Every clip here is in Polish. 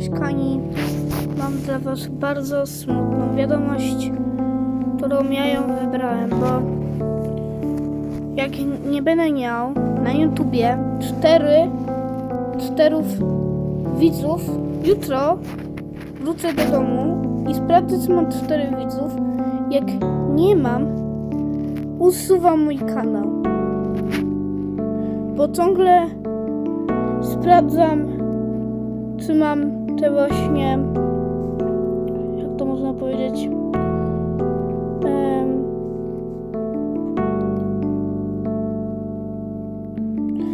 Cześć Kani. Mam dla Was bardzo smutną wiadomość, którą ja ją wybrałem, bo jak nie będę miał na YouTubie cztery, czterów widzów, jutro wrócę do domu i sprawdzę, czy mam cztery widzów. Jak nie mam, usuwam mój kanał. Bo ciągle sprawdzam, czy mam te właśnie. Jak to można powiedzieć?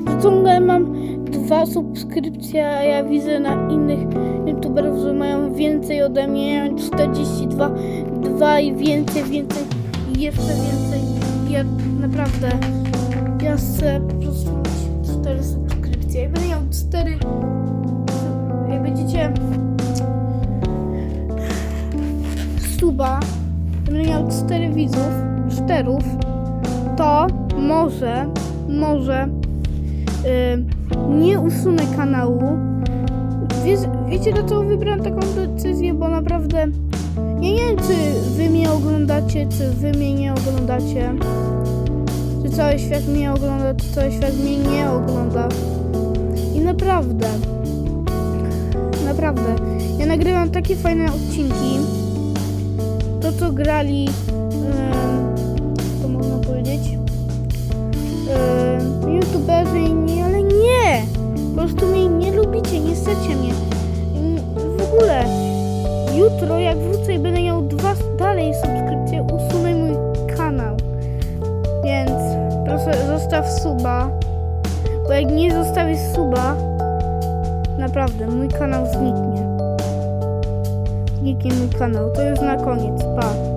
Że ciągle mam dwa subskrypcje, a ja widzę na innych youtuberów, że mają więcej ode mnie. Ja mam 42, dwa i więcej, więcej, i jeszcze więcej. Ja naprawdę, ja chcę po prostu mieć 4 subskrypcje. Będę miał 4 jak będziecie suba, będę miał 4 widzów, 4, to może, może y, nie usunę kanału. Wiesz, wiecie dlaczego wybrałem taką decyzję, bo naprawdę ja nie wiem, czy wy mnie oglądacie, czy wy mnie nie oglądacie. Czy cały świat mnie ogląda, czy cały świat mnie nie ogląda. I naprawdę, naprawdę, ja nagrywam takie fajne odcinki. To, co grali, em, to można powiedzieć, em, youtuberzy inni, ale nie! Po prostu mnie nie lubicie, nie chcecie mnie. W ogóle, jutro jak wrócę i będę miał dwa dalej subskrypcje, usunę mój kanał. Więc proszę zostaw suba, bo jak nie zostawisz suba, naprawdę mój kanał zniknie. Zniknie mój kanał. To już na koniec. Pa.